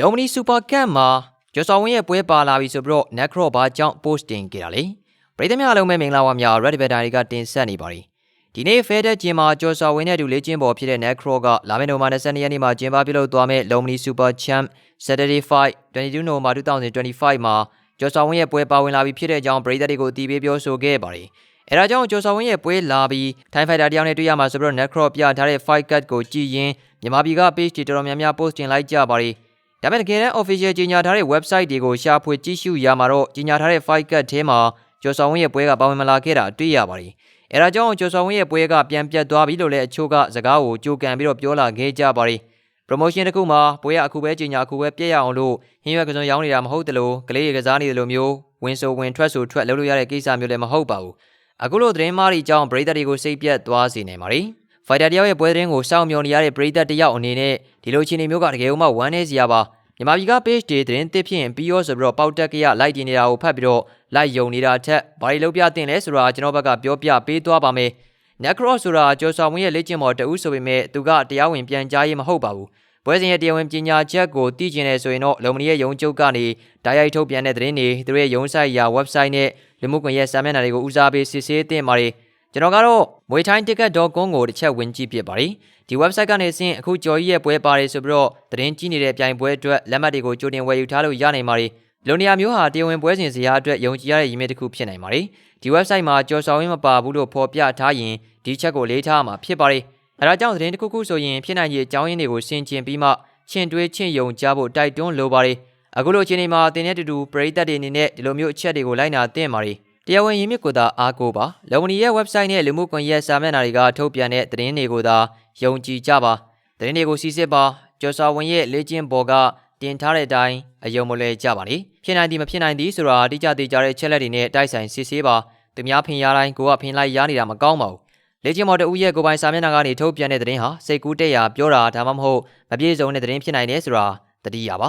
လုံမနီစူပါကန့်မှာကျော်စော်ဝင်းရဲ့ပွဲပါလာပြီဆိုပြီးတော့ Necro ဘာကြောင့် post တင်ခဲ့တာလဲပရိသတ်များအားလုံးပဲမင်္ဂလာပါများ Red Bell Diary ကတင်ဆက်နေပါပြီဒီနေ့ Fair ကျင်းမှာကျော်စော်ဝင်းနဲ့အတူလေ့ကျင့်ပေါ်ဖြစ်တဲ့ Necro ကလာမယ့်နိုဝင်ဘာ22ရက်နေ့မှာကျင်းပပြုလုပ်သွားမယ့်လုံမနီ Super Champ Saturday Fight 22 November 2025မှာကျော်စော်ဝင်းရဲ့ပွဲပါဝင်လာပြီဖြစ်တဲ့အကြောင်းပရိသတ်တွေကိုအတည်ပြုပြောဆိုခဲ့ပါတယ်အဲဒါကြောင့်ကျော်စော်ဝင်းရဲ့ပွဲလာပြီး Thai Fighter တယောက်နဲ့တွေ့ရမှာဆိုပြီးတော့ Necro ပြထားတဲ့ Fight Card ကိုကြည့်ရင်မြန်မာပြည်က page တွေတော်တော်များများ post တင်လိုက်ကြပါတယ် ဒါပေမဲ့တကယ်တမ်း official ကြီးညာထားတဲ့ website တွေကိုရှာဖွေကြည့်ရှုရမှာတော့ကြီးညာထားတဲ့ fight cut ထဲမှာကျော်စော်ဝင်းရဲ့ပွဲကပါဝင်မလာခဲ့တာတွေ့ရပါတယ်။အဲဒါကြောင့်ကျော်စော်ဝင်းရဲ့ပွဲကပြန်ပြတ်သွားပြီလို့လည်းအချို့ကစကားကိုကြိုကန်ပြီးတော့ပြောလာခဲ့ကြပါတယ်။ promotion တစ်ခုမှာပွဲကအခုပဲကြီးညာအခုပဲပြည့်ရအောင်လို့ဟင်းရွက်ကစုံရောင်းနေတာမဟုတ်တလို့ကလေးတွေကစားနေတယ်လို့မျိုးဝင်ဆိုဝင်ထွက်ဆိုထွက်လုပ်လို့ရတဲ့ကိစ္စမျိုးလည်းမဟုတ်ပါဘူး။အခုလိုသတင်းမားတွေအကြောင်းပရိသတ်တွေကိုစိတ်ပြတ်သွားစေနိုင်ပါတယ်။ fighter တယောက်ရဲ့ပွဲသတင်းကိုစောင့်မျှော်နေရတဲ့ပရိသတ်တယောက်အနေနဲ့ဒီလိုအခြေအနေမျိုးကတကယ်လို့မှဝမ်းနည်းစရာပါ။မြန်မာပြည်က page တွေသတင်းသစ်ဖြစ်ရင်ပြီးရောဆိုပြီးတော့ပေါက်တက်ကရလိုက်တင်နေတာကိုဖတ်ပြီးတော့လိုက်ယုံနေတာထက်ဘာတွေလုပ်ပြတင်လဲဆိုတာကျွန်တော်ဘက်ကပြောပြပေးသွားပါမယ်။ Necro ဆိုတာကျော်ဆောင်ဝင်းရဲ့လက်ကျင့်မော်တဦးဆိုပေမဲ့သူကတရားဝင်ပြန်ကြားရေးမဟုတ်ပါဘူး။ပွဲစဉ်ရဲ့တရားဝင်ပညာချက်ကိုသိကျင်နေဆိုရင်တော့လုံမနီရဲ့ရုံးချုပ်ကနေတိုက်ရိုက်ထုတ်ပြန်တဲ့သတင်းတွေသူရဲ့ရုံးဆိုင်ရာ website နဲ့လူမှုကွန်ရက်စာမျက်နှာတွေကိုဦးစားပေးစစ်ဆေးသင့်ပါတယ်။ ကျွန်တော်ကတော့မွေထိုင်း ticket.com ကိုတစ်ချက်ဝင်ကြည့်ပြပါတယ်။ဒီ website ကနေဆင်းအခုကြော်ကြီးရဲ့ပွဲပါတယ်ဆိုပြီးတော့သတင်းကြည့်နေတဲ့ပြိုင်ပွဲအတွက်လက်မှတ်တွေကိုကြိုတင်ဝယ်ယူထားလို့ရနိုင်ပါတယ်လုံနေရာမျိုးဟာတရားဝင်ပွဲစဉ်စရာအတွက်ယုံကြည်ရတဲ့ရည်မြစ်တစ်ခုဖြစ်နိုင်ပါတယ်ဒီ website မှာကြော်ဆောင်ရင်းမပါဘူးလို့ဖော်ပြထားရင်ဒီချက်ကိုလေးထားမှာဖြစ်ပါတယ်အဲဒါကြောင့်သတင်းတစ်ခုခုဆိုရင်ဖြစ်နိုင်ခြေအကြောင်းရင်းတွေကိုရှင်းကျင်ပြီးမှချင့်တွဲချင့်ယုံကြဖို့တိုက်တွန်းလိုပါတယ်အခုလိုအခြေအနေမှာတင်တဲ့တူတူပရိသတ်တွေအနေနဲ့ဒီလိုမျိုးအချက်တွေကိုလိုက်နာသင့်ပါတယ် တရားဝင်ရင်းမြစ်ကိုသာအားကိုးပါလုံမနီရဲ့ website နဲ့လူမှုကွန်ရက်စာမျက်နှာတွေကထုတ်ပြန်တဲ့သတင်းတွေကိုသာယုံကြည်ကြပါသတင်းတွေကိုစီစစ်ပါကျော်စာဝင်ရဲ့လေ့ကျင့်ပေါ်ကတင်ထားတဲ့အတိုင်းအယုံမလဲကြပါလေဖြစ်နိုင်သည်မဖြစ်နိုင်သည်ဆိုတာတိကျသေးကြတဲ့ချက်လက်တွေနဲ့တိုက်ဆိုင်စစ်ဆေးပါသူများဖင်ရတိုင်းကိုကဖင်လိုက်ရနေတာမကောင်းပါဘူးလေ့ကျင့်ပေါ်တဦးရဲ့ကိုပိုင်စာမျက်နှာကနေထုတ်ပြန်တဲ့သတင်းဟာစိတ်ကူးတက်ရာပြောတာဒါမှမဟုတ်မပြည့်စုံတဲ့သတင်းဖြစ်နိုင်တယ်ဆိုတာတတိယပါ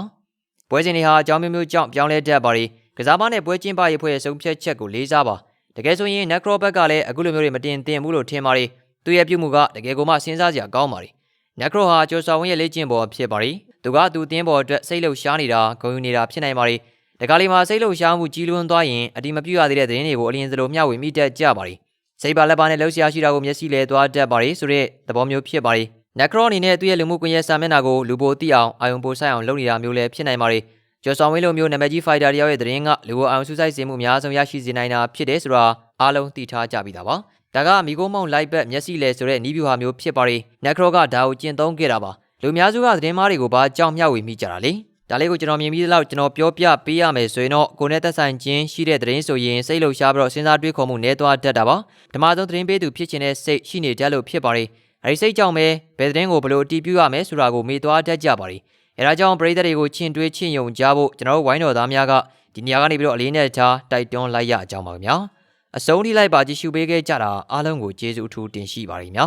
ပွဲစဉ်တွေဟာအကြောင်းမျိုးမျိုးကြောင့်ပြောင်းလဲတတ်ပါလေ ကစားမနဲ့ပွဲကျင်းပရေးဖွဲ့ရဲ့ဆုံးဖြတ်ချက်ကိုလေးစားပါတကယ်ဆိုရင် Necro ဘက်ကလည်းအခုလိုမျိုးတွေမတင်သင့်ဘူးလို့ထင်ပါတယ်သူရဲ့ပြုမှုကတကယ်ကိုမှစဉ်းစားစရာကောင်းပါတယ်။နက်ခရိုဟာကျော်စာဝင်းရဲ့လေ့ကျင့်ပေါ်ဖြစ်ပါတယ်။သူကသူအသင်းပေါ်အတွက်စိတ်လှုပ်ရှားနေတာဂုဏ်ယူနေတာဖြစ်နိုင်ပါတယ်။တခါလေမှာစိတ်လှုပ်ရှားမှုကြီးလွန်းသွားရင်အတိမပြုတ်ရသေးတဲ့သတင်းတွေကိုအလင်းစလိုမျှဝေမိတတ်ကြပါတယ်။စိတ်ပါလက်ပါနဲ့လှုပ်ရှားရှိတာကိုမျက်စိလဲသွားတတ်ပါတယ်ဆိုတဲ့သဘောမျိုးဖြစ်ပါတယ်။နက်ခရိုအနေနဲ့သူ့ရဲ့လူမှုကွန်ရက်စာမျက်နှာကိုလူပိုသိအောင်အာယုံပိုဆိုင်အောင်လုပ်နေတာမျိုးလည်းဖြစ်နိုင်ပါတယ်။ ကျော်ဆောင်ဝင်းလိုမျိုးနာမည်ကြီးဖိုက်တာတယောက်ရဲ့သတင်းကလူကိုအာရုံစူးစိုက်စေမှုအများဆုံးရရှိစေနိုင်တာဖြစ်တယ်ဆိုတာအားလုံးသိထားကြပြီးသားပါ။ဒါကမိကိုမောင်လိုက်ဘက်မျက်စိလဲဆိုတဲ့နီးဗျူဟာမျိုးဖြစ်ပါရီနက်ခရောကဒါကိုကျင့်သုံးခဲ့တာပါလူများစုကသတင်းမားတွေကိုဘာကြောင်မျှဝေမိကြတာလေဒါလေးကိုကျွန်တော်မြင်ပြီးတော့ကျွန်တော်ပြောပြပေးရမယ်ဆိုရင်တော့ကိုနဲ့သက်ဆိုင်ခြင်းရှိတဲ့သတင်းဆိုရင်စိတ်လှုပ်ရှားပြီးတော့စဉ်းစားတွေးခေါ်မှုနည်းသွားတတ်တာပါဓမ္မဆုံးသတင်းပေးသူဖြစ်ခြင်းနဲ့စိတ်ရှိနေကြလို့ဖြစ်ပါရီအဲဒီစိတ်ကြောင့်ပဲဘယ်သတင်းကိုဘယ်လိုအတည်ပြုရမယ်ဆိုတာကိုမေ့သွားတတ်ကြပါရီ အဲဒါကြောင့်ပရိသတ်တွေကိုချင့်တွေးချင့်ယုံကြဖို့ကျွန်တော်တို့ဝိုင်းတော်သားများကဒီနေရာကနေပြီးတော့အလေးနဲ့ထားတိုက်တွန်းလိုက်ရအကြောင်းပါခင်ဗျာအဆုံးထိလိုက်ပါကြည့်ရှုပေးခဲ့ကြတာအားလုံးကိုကျေးဇူးအထူးတင်ရှိပါတယ်ညာ